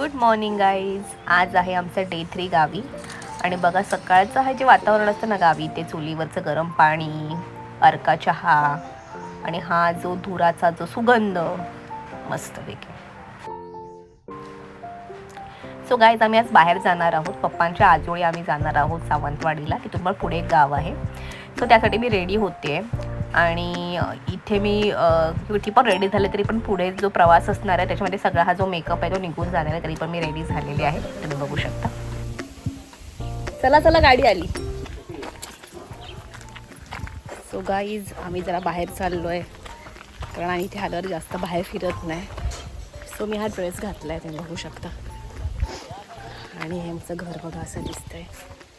Good morning guys. आज आहे आमचं डे थ्री गावी. आणि बघा सकाळचं हे जे वातावरण असतं ना गावी ते चुलीवरचं गरम पाणी अर्का चहा आणि हा जो धुराचा जो सुगंध मस्तपैकी सो गाईज आम्ही आज बाहेर जाणार आहोत. पप्पांच्या आजोळी आम्ही जाणार आहोत सावंतवाडीला. तिथून पण पुढे एक गाव आहे. सो त्यासाठी मी रेडी होते आणि इथे मी किती पण रेडी झाले तरी पण पुढे जो प्रवास असणार आहे त्याच्यामध्ये सगळा हा जो मेकअप आहे तो निघून जाणार आहे तरी पण मी रेडी झालेली आहे. तुम्ही बघू शकता. चला चला गाडी आली. सो गाईज आम्ही जरा बाहेर चाललो आहे कारण आम्ही इथे आल्यावर जास्त बाहेर फिरत नाही. सो मी हा ड्रेस घातला आहे तुम्ही बघू शकता. आणि हे आमचं घर बघा असं दिसतंय.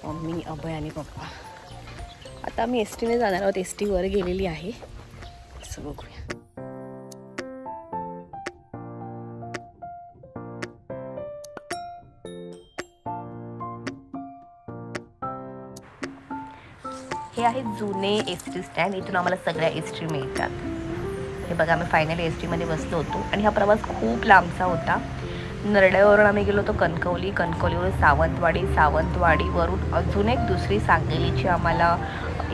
मम्मी अभय आणि पप्पा. आता मी एस टीने जाणार आहोत. एस टीवर गेलेली आहे. असं बघूया. हे आहे जुने एस टी स्टँड इथून आम्हाला सगळ्या एस टी मिळतात. हे बघा आम्ही फायनली एस टीमध्ये बसलो होतो. आणि हा प्रवास खूप लांबचा होता. नरड्यावरून आम्ही गेलो होतो कणकवली. कणकवलीवरून सावंतवाडी. सावंतवाडीवरून अजून एक दुसरी सांगलीची आम्हाला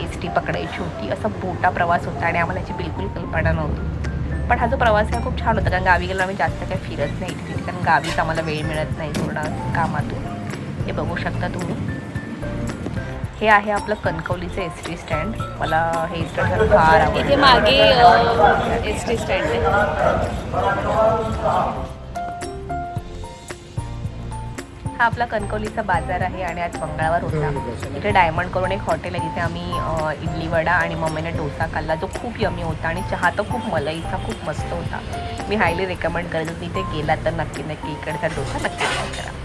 एस टी पकडायची होती. असा मोठा प्रवास होता आणि आम्हाला याची बिलकुल कल्पना नव्हती. पण हा जो प्रवास आहे खूप छान होता. कारण गावी गेलो आम्ही जास्त काही फिरत नाही तिथे. कारण गावीच आम्हाला वेळ मिळत नाही पूर्ण कामातून. हे बघू शकता तुम्ही. हे आहे आपलं कणकवलीचं एस टी स्टँड. मला हे स्टँड फार मागे एस टी स्टँड आहे. हा आपला कणकवलीचा बाजार आहे आणि आज मंगळवार होता. इथे डायमंड करून एक हॉटेल आहे जिथे आम्ही इडली वडा आणि मम्मीने डोसा खाल्ला. जो खूप यमी होता आणि चहा तर खूप मलईचा खूप मस्त होता. मी हायली रेकमेंड करेन जर इथे गेला तर नक्की नक्की इकडचा डोसा नक्की ट्राय करा.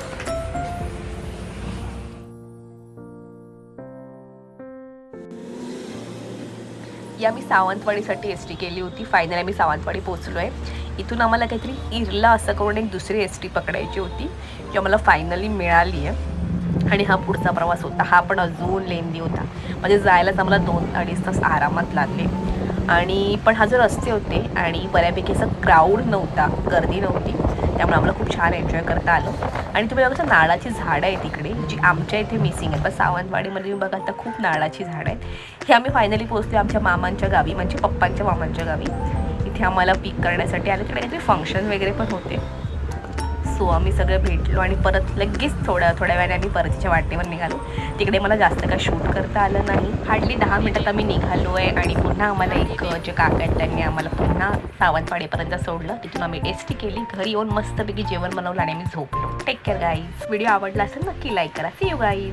या मी सावंतवाडीसाठी एस टी केली होती. फायनल आम्ही सावंतवाडी पोहोचलो आहे इथून आम्हाला काहीतरी इरला असं करून एक दुसरी एस टी पकडायची होती जी आम्हाला फायनली मिळाली आहे. आणि हा पुढचा प्रवास होता. हा पण अजून लेंदी होता. म्हणजे जायलाच आम्हाला दोन अडीच तास आरामात लागले. आणि पण हा जो रस्ते होते आणि बऱ्यापैकी असं क्राऊड नव्हता गर्दी नव्हती त्यामुळे आम्हाला खूप छान एन्जॉय करता आलं. आणि तुम्ही बघा नाळाची झाडं आहेत तिकडे जी आमच्या इथे मिसिंग आहेत. पण सावंतवाडीमध्ये तुम्ही बघाल तर खूप नाळाची झाडं आहेत. हे आम्ही फायनली पोहोचलो आमच्या मामांच्या गावी म्हणजे पप्पांच्या मामांच्या गावी. इथे आम्हाला पिक करण्यासाठी आले. तिकडे काहीतरी फंक्शन वगैरे पण होते. सो आम्ही सगळे भेटलो आणि परत लगेच थोड्या थोड्या वेळाने आम्ही परतच्या वाटेवर निघालो. तिकडे मला जास्त काय शूट करता आलं नाही. हार्डली दहा मिनटात आम्ही निघालो आहे आणि पुन्हा आम्हाला एक जे काका आहेत त्यांनी आम्हाला पुन्हा सावंतवाडीपर्यंत सोडलं. तिथून आम्ही एस टी केली. घरी येऊन मस्तपैकी जेवण बनवलं आणि आम्ही झोपलो. टेक केअर गाईज व्हिडिओ आवडला असेल नक्की लाईक करा. C you guys